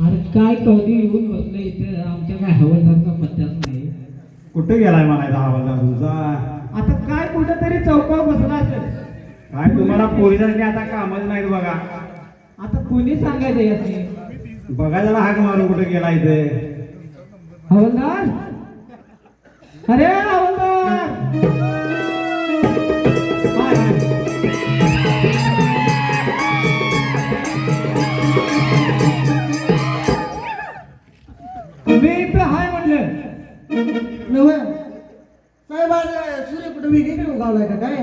अरे काय कधी येऊन बसलं इथे? आमच्या काय हवालदारचा पत्त्याच नाही. कुठे गेलाय म्हणायचा हवालदार तुमचा आता काय कुठं तरी चौकावर बसला असेल. काय तुम्हाला पोलिसांनी आता कामच नाहीत बघा. आता कोणी सांगायचं याचे बघा जरा हाक मारून कुठे गेला इथे. हवालदार? अरे हवालदार. मी इथं हाय म्हणलं. नव्हे. साहेब आज सूर्य कुठं वेगळीकडे उगावलाय का काय?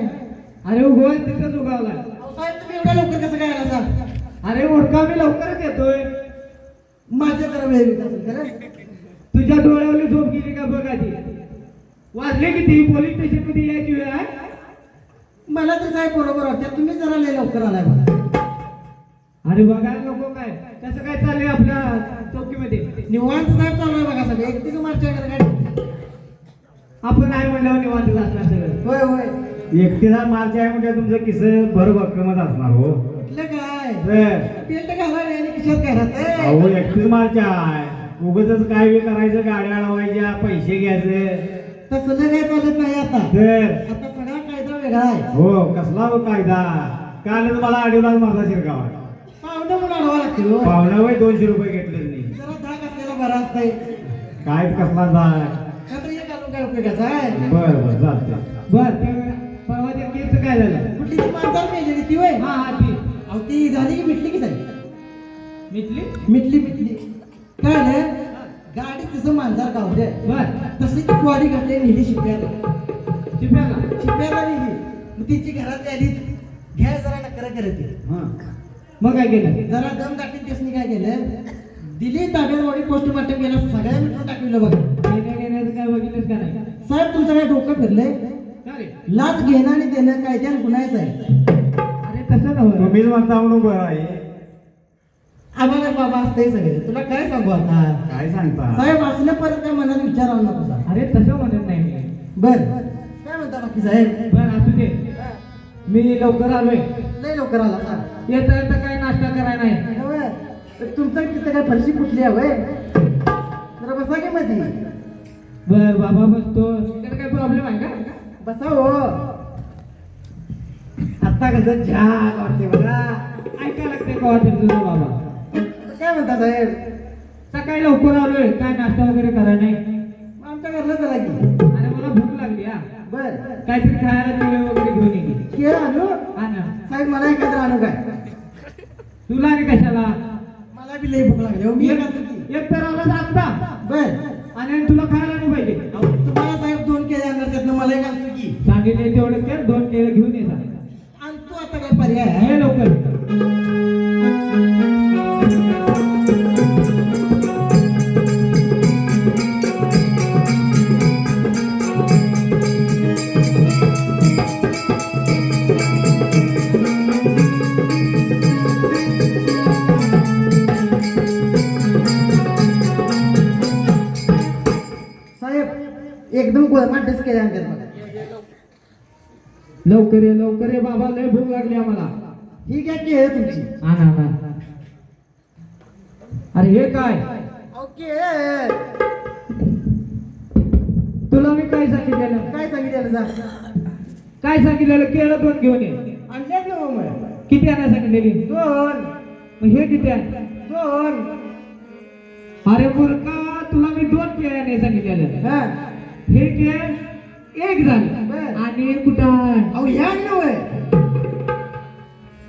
अरे तिथंच उगावला अहो, साहेब तुम्ही एवढ्या लवकर कसं काय आला सर अरे उरका मी लवकरच येतोय. माझ्या जरा वेळ येत असेल खरं? तुझ्या डोळ्यावरली झोप गेली का बघ आधी? वाजले किती? पोलीस स्टेशनमध्ये यायची वेळ आहे? मला तर साहेब बरोबर वाटतं तुम्ही जरा लय लवकर आलाय बघा. अरे बघायला नको काय. कसं काय चाललंय आपल्या चौकीमध्ये? निवांत साहेब चालू आहे बघा सगळे. एकतीस गाडी आपण आहे म्हणल्यावर निवांत असणार सगळं. होय होय. एकटीचा मार्च आहे म्हणजे तुमचं किस भर भक्कमच असणार हो. काय? आणि किशात अहो एकटीच मार्च आहे उगच काय बी करायचं गाड्या लावायच्या पैसे घ्यायचे. तसं काय चालत नाही आता. आता सगळा कायदा वेगळा आहे. हो कसला हो कायदा? कालच मला अडीलाच माझा शिरगाव पाहुणं म्हणून आडवा लागते. पाहुणा वय दोनशे रुपये घेतले नाही जरा धाक असलेला बरा असतंय. काय कसला घालून काय उपयोगाचा आहे? बर बर चालतं बर ते परवाच्या केस काय झालं? कुठली ती माणसाला मेलेली ती वय हा हा ती. अहो ती झाली की मिटली की साहेब मिटली? मिटली मिटली. काय झालं? गाडी तसं मांजर गावले बर. तशी ती ग्वाडी घातली नेली शिप्याला. शिप्याला? शिप्याला नेली. मग तिची घरात आली घ्या जरा नकर करत. हा. मग काय केलं? जरा दम दाखली त्यासनी काय केलं? दिली ताब्यात बॉडी पोस्टमार्टम केलं. सगळ्या मिटून टाकलं बघा. काय बघितलंच का नाही? साहेब तुमचं काय डोकं फिरलंय? लाच घेणं आणि देणं कायद्यानं गुन्हायचं आहे. अरे तसं नव्हतं तुम्हीच म्हणता म्हणून बरं आहे. आम्हाला बाबा असतंय सगळे. तुला काय सांगू आता? काय सांगता? साहेब असलं परत काय मनात विचार आणला तुझा अरे तसं म्हणत नाही मी. बर. काय म्हणता बाकी साहेब? बर असू दे. मी लवकर आलोय. लय लवकर आला का? येता येता काय नाश्ता करायला नाही होय. तर तुमचं तिथं काय फरशी कुठली आहे होय? जरा बसा की मध्ये बर बाबा बसतो. त्याला काय प्रॉब्लेम आहे का? बसा हो आता कसं छान वाटते बघा. ऐकायला लागते कवा तरी तुझं बाबा? काय म्हणता साहेब? सकाळी लवकर आलोय. काय नाश्ता वगैरे करायला नाही? आमच्या घरला चला की. अरे मला भूक लागली हा. बर. काहीतरी खायला केळं वगैरे घेऊन ये. की. केळ आणू? हा ना. साहेब मला एखादं आणू काय? तुला आणि कशाला? मला बी लई भूक लागली हो. मी एक की. तर आला आता बर. आणि तुला खायला नाही पाहिजे तुम्हाला साहेब दोन केळे आणणार त्यातनं मला एक सांगितले तेवढं कर दोन केळं घेऊन ये जा. आणतो आता काय पर्याय आहे लवकर लवकर ये लवकर ये बाबा लय भूक लागली आम्हाला. ही काय केळ तुमची? हा ना ना अरे हे काय? ओके तुला मी काय सांगितलेलं? काय सांगितलं जा. काय सांगितलेलं? केळं दोन घेऊन ये. ना हो किती आणा सांगितलेली? दोन. मग हे किती आहे? दोन. अरे मूर्खा तुला मी दोन केळ्याने सांगितलेलं हा. हे केळ एक झालं बरं. आणि कुठं आहे? अहो ह्या नव्हे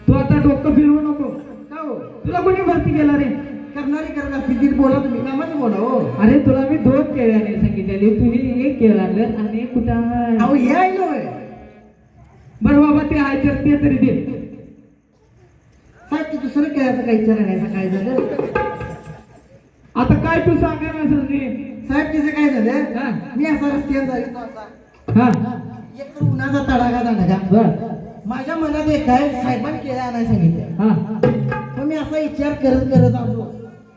तू आता डोकं फिरवू नको. का हो? तुला कोणी भरती केला रे? करणारी करत असतील ती बोला तुम्ही कामाचं बोला हो. अरे तुला मी दोन केळ्याने सांगितलेली. तुम्ही एक केळ आणलं आणि एक कुठं आहे? अहो ह्या नव्हे बरं बाबा ते आहे तर ते तरी दे. साहेब ते दुसरं केळ्याचं काही विचार नाही काय झालं? आता काय तू सांगा ना सजनी साहेब तिचं काय हा. झालं मी असा रस्त्यावर असा हा. एक उन्हाचा तडाखा तडाखा बर. माझ्या मनात एक आहे साहेबांनी केळ्या आणायला सांगितलं हा. मग मी असा विचार करत करत आलो.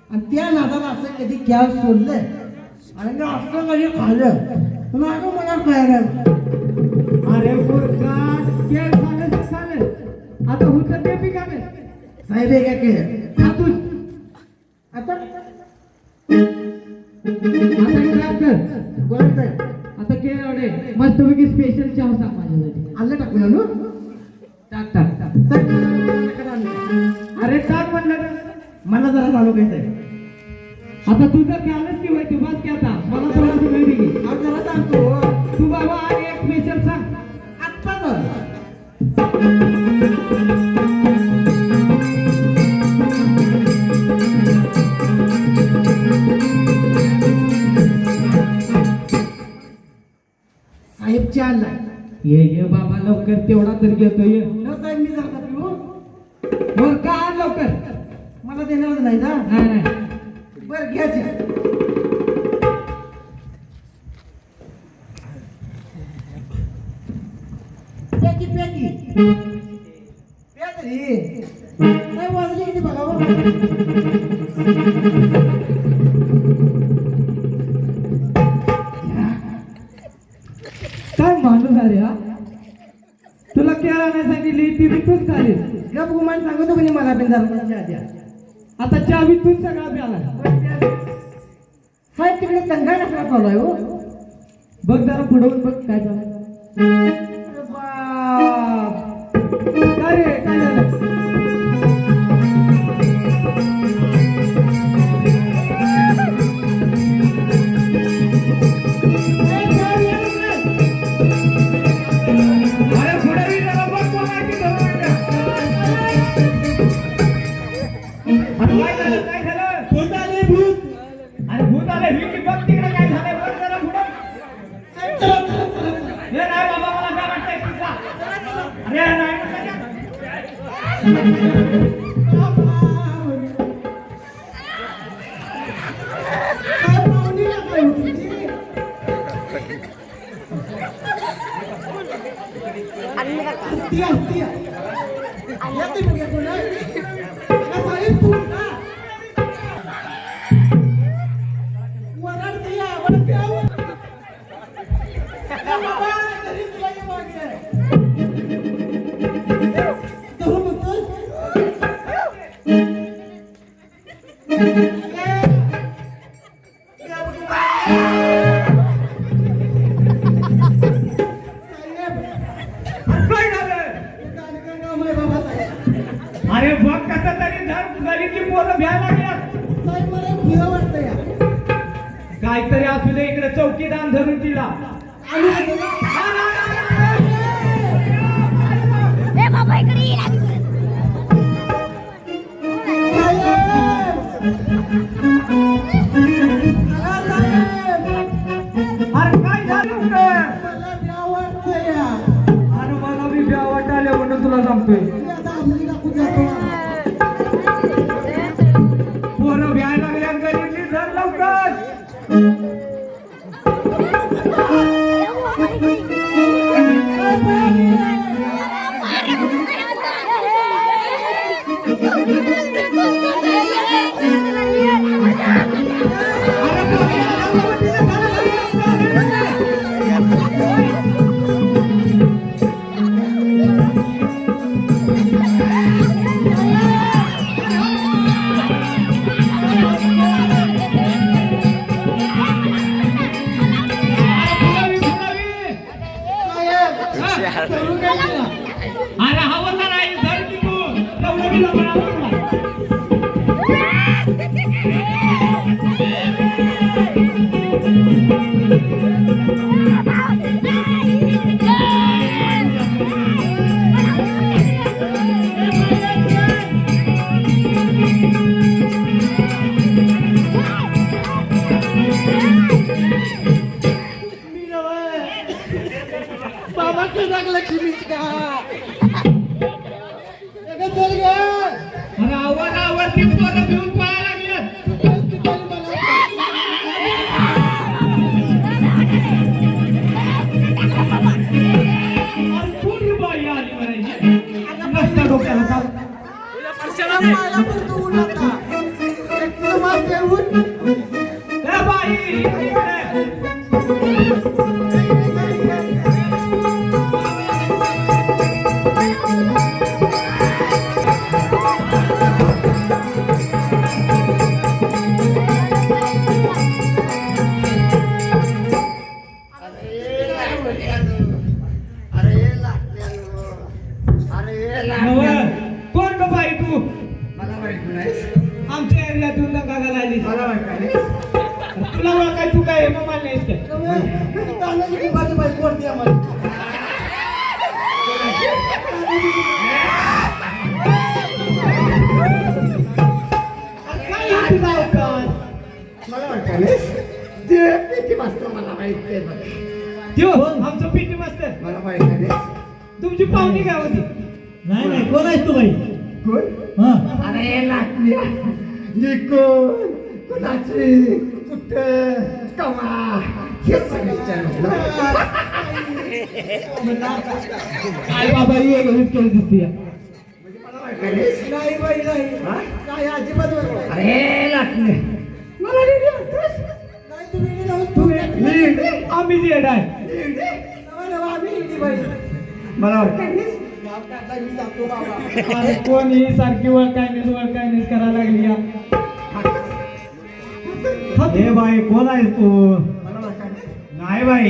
आणि त्या नादात असं कधी कॅब सोडलं आणि मी असं कधी खाल्लं माझं काय नाही अरे गोरका केळ खाल्लं तर खाल्लं आता होतं ते पिकाने. साहेब हे काय केलं खातूस आता. काम कर. बरं केळ आवडे मस्तपैकी स्पेशल चहा सांग माझ्यासाठी. आलं टाकून आणू टाक टाक टाक. अरे टाक म्हणलं तर. मला जरा चालू काय आता तुझं ख्यालच की होय तू बस की आता. मला थोडासा वेळ दे की. अहो, जरा सांगतो तू बाबा आणि एक स्पेशल सांग. आत्ता ये ये बाबा लवकर तेवढा तर घेतो ये. साहेब मी जरा पिऊ बर का आण लवकर? मला देणारच नाही जा नाही नाही. बर घ्या चहा. पॅकी पॅकी प्या तरी. साहेब वाजले किती बघा काय माणूस अरे हा? तुला केळा नाही सांगितली ती बी तूच खाली गप गुमान सांगतो कोणी मला चहा द्या आता चहा बी तूच सगळा प्याला साहेब तिकडे दंगा कसला चालू आहे हो. बघ जरा पुढवून बघ काय झालं people. काहीतरी असू दे इकडे चौकीदार धरून तिला. अरे काय झालं? अरे मला बी भ्या वाटायला म्हणून तुला सांगतोय अरे लागल्या मी कोण कुणाची कुठं? कवा? हे सगळं. काय बाबा ये घरीच केली दिसते. नाही. बाई नाही. हा? नाही अजिबात. अरे मला आम्ही आम्ही मला वाटतं. अरे कोण ही सारखी ओळखाय नाही करायला लागली या. हे बाई कोण आहेस तू? नाही बाई.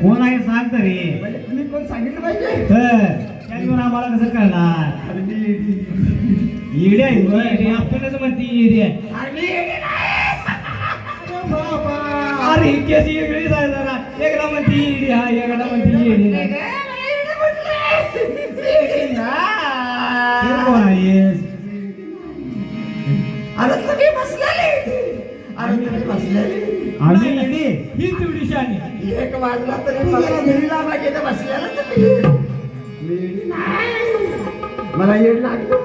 कोण आहे सांग तरी. म्हणजे तुम्ही कोण सांगितलं पाहिजे? तर आम्हाला कसं करणार येडे आहे तू. येडी, आपणच म्हणते येडी आहे. अरे ही केस वेगळीच आहे जरा. एकदा म्हणते येडी हा एकदा म्हणते येडी नाही. अरे तुम्ही बसलेले. अरे तुम्ही बसलेले. आम्ही येडे ही तेवढी एक वाजला तरी मला बसलेला तुम्ही. मला येड लागलं.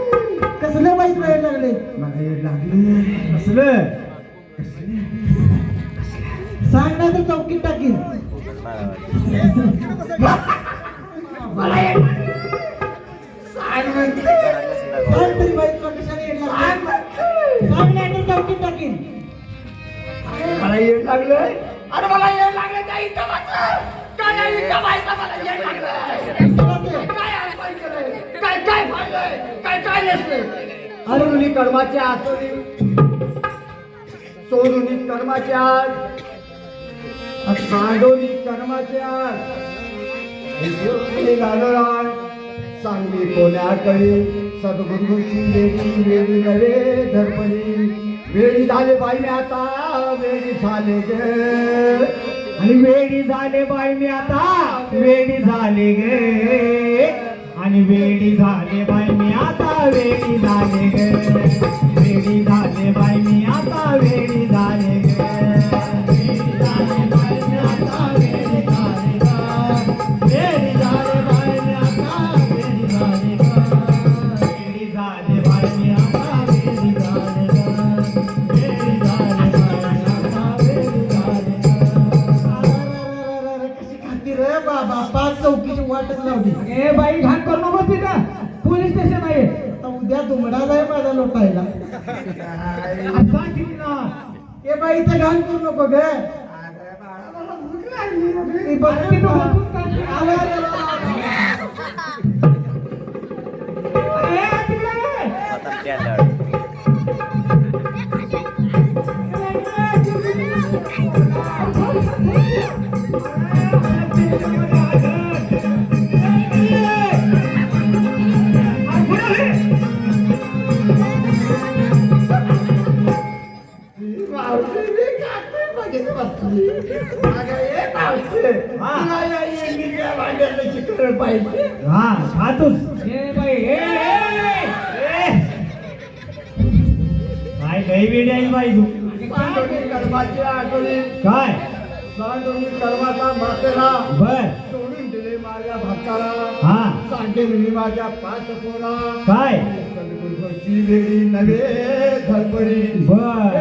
कसलं माहीत वेळ लागले? मला येड लागलं. असलं सांग ना तर चौकीत टाकीन. मला येड लागलं अरे मला येड लागलं काय काय काय काय काय अरे मुली कर्माच्या आसोनी सोडून कर्माच्या आत सांडोनी सांगली कोण्याकडे सद्गुरूची वेळी वेळी नवे धर्मणी वेळी झाले बाई मी आता वेळी झाले गे. आणि वेळी झाले बाई मी आता वेळी झाले गे. आणि वेळी झाले बाई मी आता वेळी झाले गे. वेळी झाले बाई मी आता वेळी झाले इथं घाण करू नको ग. चिकन पाहिजे हा खातोस बाई ए. काय लई वेडी आहे बाई तू. काय? सांडोनी कर्माचा मातेला बर. सोडून दिले माझ्या भक्ताला हा. सांगेल मी माझ्या पाच पोरा. काय? वेळी नवे धडपडी. बर.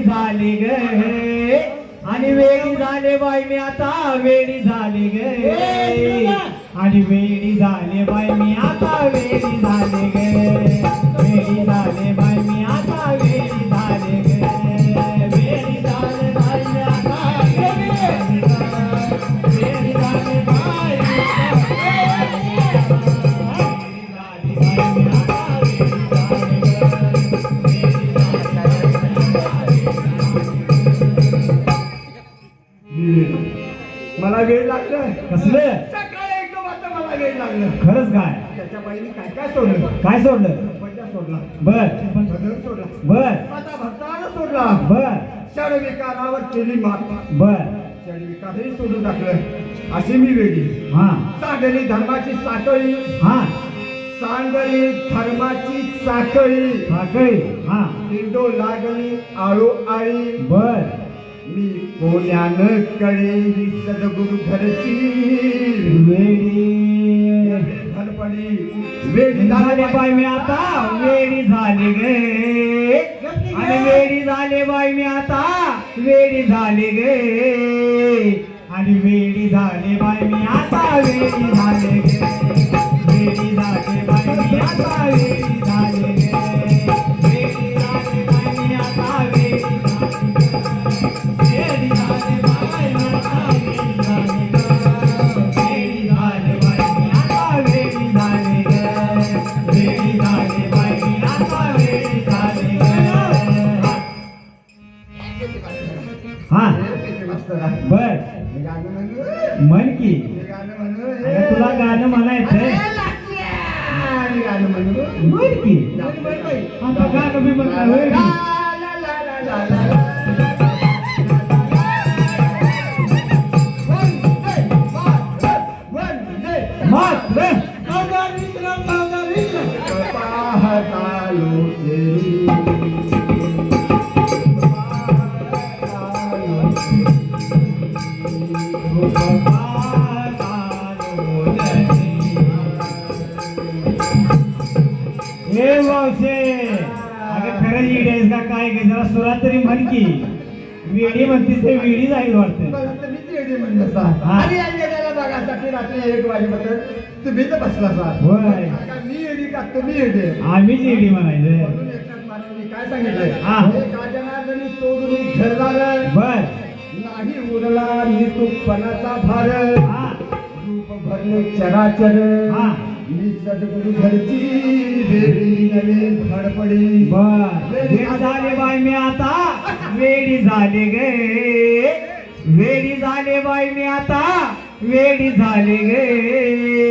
झाली ग. आणि वेळी झाले बाई मी आता वेळी झाले गे. आणि वेळी झाले बाई मी आता वेळी झाले गे. वेळी झाले लागलं कसलं? सकाळी एकदम आता मला वेळ लागलं. खरंच काय? त्याच्या बाईने काय काय सोडलं? काय सोडलं? सोडला. बर. सोडला. बर. माझा भक्तानं सोडला. बर. षडविकारावर केली मात बर. सोडून टाकलं. अशी मी वेगळी. हा. सांगली धर्माची साखळी. हा. सांगली धर्माची साखळी. साखळी. हा. इंडो लागली आळू आळी. बर. मी कोण्यानं कळे ही सदगुरु घरची. वेडी. झाले बाई मी आता. वेडी झाली गे. आणि वेडी झाले बाई मी आता. वेडी झाले गे. आणि वेडी झाले बाई मी आता. वेडी आता गाणं वेडी म्हणतीस ते वेडी जाईल वाटतं. तर मीच येडी म्हणलं. आणि या येड्याला बघासाठी रात्री एक वाजेपर्यंत तुम्हीच बसला होय. मी येडी का तुम्ही येडे आम्हीच वेडी म्हणायचं म्हणून एकनाथ महाराजांनी काय सांगितलंय? हा. हे गाजनार्दनी सोडून घरदार बर. नाही उरला मी तुपणाचा भार. हा. रूप भरले चराचर. हा. मी सद्गुरु घरची नवे बर. झाले बाई मी आता. वेडी झाले गे. वेडी झाले बाई मी आता. वेडी झाले गे.